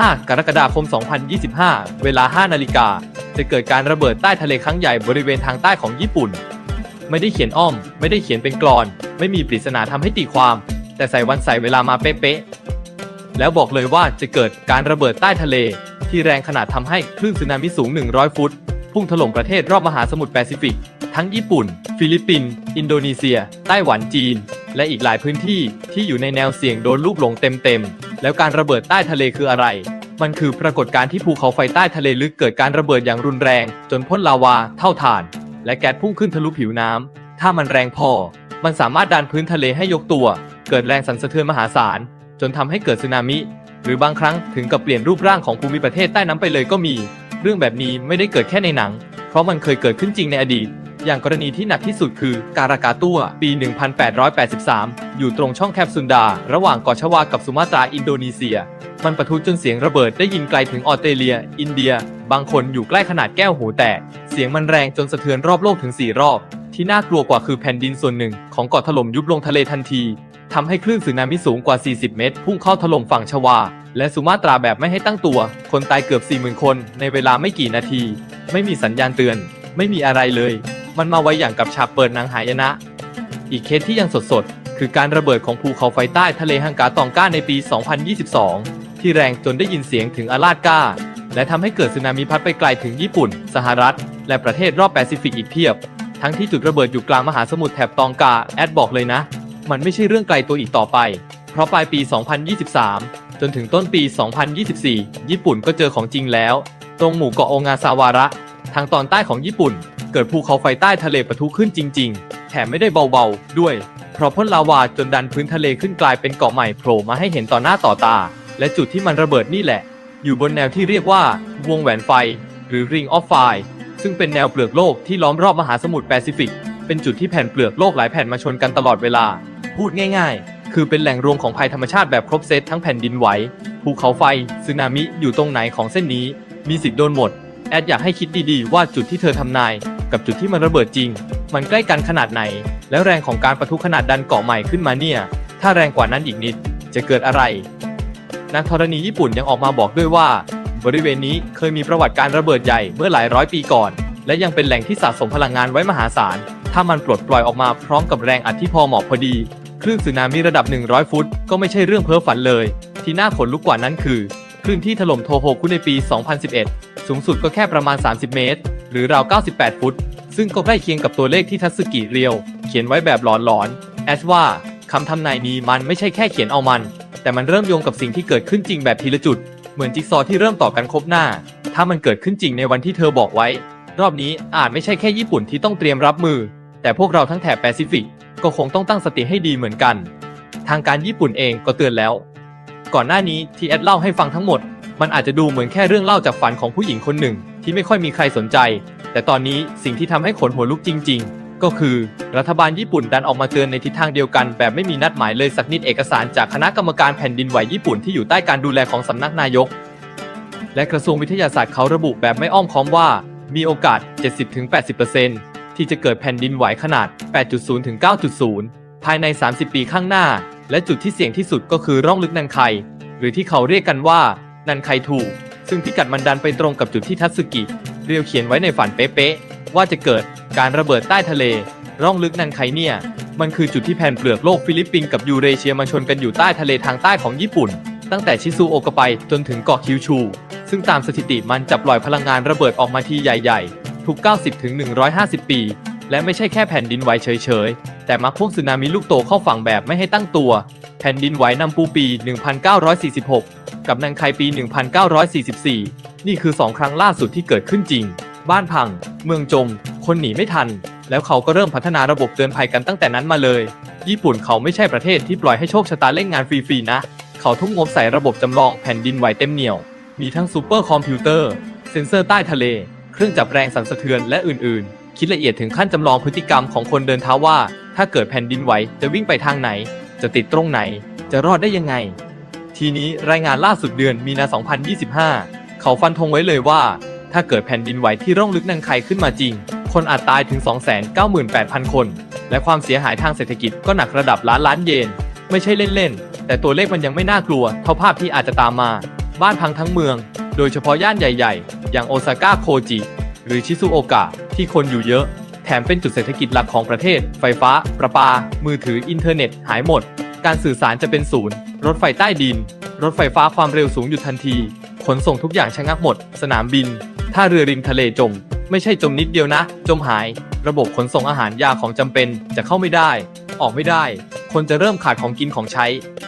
5 กรกฎาคม 2025 เวลา 5 นาฬิกา จะเกิดการระเบิดใต้ทะเลครั้งใหญ่บริเวณทางใต้ของญี่ปุ่น ไม่ได้เขียนอ้อม ไม่ได้เขียนเป็นกลอน ไม่มีปริศนาทำให้ตีความ แต่ใส่วันใส่เวลามาเป๊ะๆ แล้วบอกเลยว่าจะเกิดการระเบิดใต้ทะเล ที่แรงขนาดทำให้คลื่นสึนามิสูง 100 ฟุต พุ่งถล่มประเทศรอบมหาสมุทรแปซิฟิก ทั้งญี่ปุ่น ฟิลิปปินส์ อินโดนีเซีย ไต้หวัน จีน และอีกหลายพื้นที่ที่อยู่ในแนวเสี่ยงโดนลูกหลงเต็มๆ แล้วการระเบิดใต้ทะเลคืออะไร มันคือปรากฏการณ์ที่ภูเขาไฟใต้ทะเลลึกเกิดการระเบิดอย่างรุนแรง จนพ่นลาวา เท่าฐาน และแก๊สพุ่งขึ้นทะลุผิวน้ำถ้ามันแรงพอ มันสามารถดันพื้นทะเลให้ยกตัว เกิดแรงสั่นสะเทือนมหาศาล จนทำให้เกิดสึนามิ หรือบางครั้งถึงกับเปลี่ยนรูปร่างของภูมิประเทศใต้น้ำไปเลยก็มี เรื่องแบบนี้ไม่ได้เกิดแค่ในหนัง เพราะมันเคยเกิดขึ้นจริงในอดีต อย่างกรณีที่หนักที่สุดคือการากาตัวปี 1883 อยู่ตรงช่องแคบซุนดา ระหว่างเกาะชวากับสุมาตราอินโดนีเซีย มันปะทุจนเสียงระเบิดได้ยินไกลถึงออสเตรเลีย อินเดีย บางคนอยู่ใกล้ขนาดแก้วหูแตก เสียงมันแรงจนสะเทือนรอบโลกถึง 4 รอบ ที่น่ากลัวกว่าคือแผ่นดินส่วนหนึ่ง ของเกาะถล่มยุบลงทะเลทันทีทำให้คลื่นสึนามิสูงกว่า 40 เมตร พุ่งเข้าถล่มฝั่งชวา และสุมาตราแบบไม่ให้ตั้งตัว คนตายเกือบ 40,000 คน ในเวลาไม่กี่นาที ไม่มีสัญญาณเตือน ไม่มีอะไรเลย มันมาไวอย่างกับฉากเปิดนังหายนะ อีกเคสที่ยังสดๆ คือการระเบิดของภูเขาไฟใต้ทะเลฮังกาตองก้าในปี 2022 ที่แรงจนได้ยินเสียงถึงอาลาสก้า และทำให้เกิดสึนามิพัดไปไกลถึงญี่ปุ่น สหรัฐ และประเทศรอบแปซิฟิกอีกเพียบ ทั้งที่จุดระเบิดอยู่กลางมหาสมุทรแถบตองกาแอดบอกเลยนะ มันไม่ใช่เรื่องไกลตัวอีกต่อไป เพราะปลายปี 2023 จนถึงต้นปี 2024 ญี่ปุ่นก็เจอของจริงแล้ว ตรงหมู่เกาะโองาซาวาระ ทางตอนใต้ของญี่ปุ่น เกิดภูเขาไฟใต้ทะเลปะทุขึ้นจริง ๆ แถมไม่ได้เบาๆ ด้วย เพราะพ่นลาวาจนดันพื้นทะเลขึ้นกลายเป็นเกาะใหม่โผล่มาให้เห็นต่อหน้าต่อตา และจุดที่มันระเบิดนี่แหละ อยู่บนแนวที่เรียกว่า วงแหวนไฟ หรือ Ring of Fire ซึ่งเป็นแนวเปลือกโลกที่ล้อมรอบมหาสมุทรแปซิฟิก เป็นจุดที่แผ่นเปลือกโลกหลายแผ่นมาชนกันตลอดเวลา พูดง่ายๆ คือเป็นแหล่งรวมของภัยธรรมชาติแบบครบเซตทั้งแผ่นดินไหว ภูเขาไฟสึนามิอยู่ตรงไหนของเส้นนี้ มีสิทธิ์โดนหมด แอดอยากให้คิดดีๆ ว่าจุดที่เธอทำนาย กับจุดที่มันระเบิดจริง มันใกล้กันขนาดไหน แล้วแรงของการประทุขนาดดันเกาะใหม่ขึ้นมาเนี่ย ถ้าแรงกว่านั้นอีกนิด จะเกิดอะไรนักธรณีญี่ปุ่นยังออกมาบอกด้วยว่า บริเวณนี้เคยมีประวัติการระเบิดใหญ่เมื่อหลายร้อยปีก่อน และยังเป็นแหล่งที่สะสมพลังงานไว้มหาศาล ถ้ามันปลดปล่อยออกมาพร้อมกับแรงอัดที่พอเหมาะพอดี คลื่นสึนามิระดับ 100 ฟุต ก็ไม่ใช่เรื่องเพ้อฝันเลย ที่น่าขนลุกกว่านั้นคือคลื่นที่ถล่มโทโฮคุในปี 2011 สูงสุดก็แค่ประมาณ 30 เมตร หรือราว 98 ฟุต ซึ่งก็ใกล้เคียงกับตัวเลขที่ทัตสึกิเรียว เขียนไว้แบบหลอนๆแอดว่าคำทำนายนี้มันไม่ใช่แค่เขียนเอามัน แต่มันเริ่มโยงกับสิ่งที่เกิดขึ้นจริงแบบทีละจุด เหมือนจิ๊กซอว์ที่เริ่มต่อกันครบหน้า ถ้ามันเกิดขึ้นจริงในวันที่เธอบอกไว้ รอบนี้อาจไม่ใช่แค่ญี่ปุ่นที่ต้องเตรียมรับมือ แต่พวกเราทั้งแถบแปซิฟิกก็คงต้องตั้งสติให้ดีเหมือนกัน ทางการญี่ปุ่นเองก็เตือนแล้ว ก่อนหน้านี้ที่แอดเล่าให้ฟังทั้งหมด มันอาจจะดูเหมือนแค่เรื่องเล่าจากฝันของผู้หญิงคนหนึ่ง ที่ไม่ค่อยมีใครสนใจ แต่ตอนนี้สิ่งที่ทำให้ขนหัวลุกจริง ๆ ก็คือรัฐบาลญี่ปุ่นดันออกมาเตือนในทิศทางเดียวกัน แบบไม่มีนัดหมายเลยสักนิดเอกสารจากคณะกรรมการแผ่นดินไหวญี่ปุ่นที่อยู่ใต้การดูแลของสำนักนายก และกระทรวงวิทยาศาสตร์เขาระบุแบบไม่อ้อมค้อมว่า มีโอกาส 70-80%ที่จะเกิดแผ่นดินไหวขนาด 8.0 ถึง 9.0 ภายใน 30 ปีข้างหน้า และจุดที่เสี่ยงที่สุดก็คือร่องลึกนันไคหรือที่เขาเรียกกันว่านันไคถูก ซึ่งพิกัดมันดันไปตรงกับจุดที่ทัตสึกิเรียวเขียนไว้ในฝันเป๊ะๆว่าจะเกิดการระเบิดใต้ทะเล ร่องลึกนันไคเนี่ย มันคือจุดที่แผ่นเปลือกโลกฟิลิปปินส์กับยูเรเชียมาชนกันอยู่ใต้ทะเลทางใต้ของญี่ปุ่น ตั้งแต่ชิซูโอกะไปจนถึงเกาะคิวชู ซึ่งตามสถิติมันจะปล่อยพลังงานระเบิดออกมาทีใหญ่ๆ ทุก 90ถึง150 ปี และไม่ใช่แค่แผ่นดินไหวเฉยๆ แต่มักพ่วงสึนามิลูกโตเข้าฝั่งแบบไม่ให้ตั้งตัว แผ่นดินไหวนำปูปี 1946 กับนันไคปี 1944 นี่คือ 2 ครั้งล่าสุดที่เกิดขึ้นจริง บ้านพัง เมืองจม คนหนีไม่ทัน แล้วเขาก็เริ่มพัฒนาระบบเตือนภัยกันตั้งแต่นั้นมาเลย ญี่ปุ่นเขาไม่ใช่ประเทศที่ปล่อยให้โชคชะตาเล่นงานฟรีๆนะ เขาทุ่มงบใส่ระบบจำลองแผ่นดินไหวเต็มเหนี่ยว มีทั้งซูเปอร์คอมพิวเตอร์ เซ็นเซอร์ใต้ทะเล เครื่องจับแรงสั่นสะเทือนและอื่นๆ คิดละเอียดถึงขั้นจำลองพฤติกรรมของคนเดินเท้าว่า ถ้าเกิดแผ่นดินไหวจะวิ่งไปทางไหน จะติดตรงไหน จะรอดได้ยังไง ทีนี้รายงานล่าสุดเดือนมีนา 2025 เขาฟันธงไว้เลยว่า ถ้าเกิดแผ่นดินไหวที่ร่องลึกนันไคขึ้นมาจริง คนอาจตายถึง 298,000 คน และความเสียหายทางเศรษฐกิจก็หนักระดับล้านล้านเยน ไม่ใช่เล่นๆ แต่ตัวเลขมันยังไม่น่ากลัวเท่าภาพที่อาจจะตามมา บ้านพังทั้งเมือง โดยเฉพาะย่านใหญ่ ๆ อย่างโอซาก้าโคจิ หรือชิซุโอกะที่คนอยู่เยอะ แถมเป็นจุดเศรษฐกิจหลักของประเทศ ไฟฟ้า ประปา มือถืออินเทอร์เน็ตหายหมด การสื่อสารจะเป็นศูนย์ รถไฟใต้ดิน รถไฟฟ้าความเร็วสูงหยุดทันที ขนส่งทุกอย่างชะงักหมด สนามบินท่าเรือริมทะเลจม ไม่ใช่จมนิดเดียวนะ จมหาย ระบบขนส่งอาหารยาของจำเป็นจะเข้าไม่ได้ ออกไม่ได้ คนจะเริ่มขาดของกินของใช้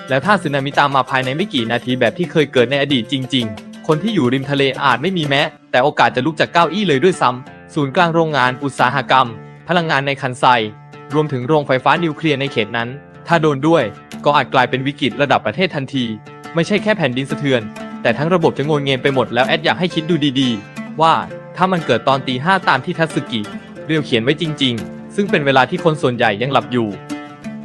แล้วถ้าสึนามิตามมาภายในไม่กี่นาทีแบบที่เคยเกิดในอดีตจริง ๆ คนที่อยู่ริมทะเลอาจไม่มีแม้ แต่โอกาสจะลุกจากเก้าอี้เลยด้วยซ้ำศูนย์กลางโรงงานอุตสาหกรรม พลังงานในคันไซรวมถึงโรงไฟฟ้านิวเคลียร์ในเขตนั้น ถ้าโดนด้วยก็อาจกลายเป็นวิกฤตระดับประเทศทันที ไม่ใช่แค่แผ่นดินสะเทือน แต่ทั้งระบบจะงนเงียไปหมดแล้วแอดอยากให้คิดดูดีๆ ว่าถ้ามันเกิดตอนตีห้าตามที่ทัศกิเรียวเขียนไว้จริง ๆ ซึ่งเป็นเวลาที่คนส่วนใหญ่ยังหลับอยู่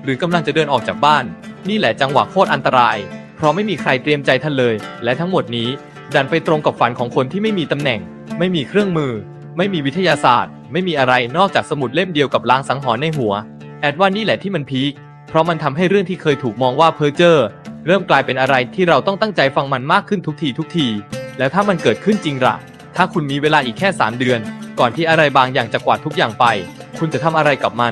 หรือกำลังจะเดินออกจากบ้าน นี่แหละจังหวะโคตรอันตราย เพราะไม่มีใครเตรียมใจท่านเลย และทั้งหมดนี้ ดันไปตรงกับฝันของคนที่ไม่มีตำแหน่ง ไม่มีเครื่องมือ ไม่มีวิทยาศาสตร์ ไม่มีอะไรนอกจากสมุดเล่มเดียวกับลางสังหรณ์ในหัว แอดว่านี่แหละที่มันพีค เพราะมันทำให้เรื่องที่เคยถูกมองว่าเพ้อเจ้อเริ่มกลายเป็นอะไรที่เราต้องตั้งใจฟังมันมากขึ้นทุกทีทุกที แล้วถ้ามันเกิดขึ้นจริงละถ้าคุณมีเวลาอีกแค่ 3 เดือน ก่อนที่อะไรบางอย่างจะกวาดทุกอย่างไป คุณจะทำอะไรกับมัน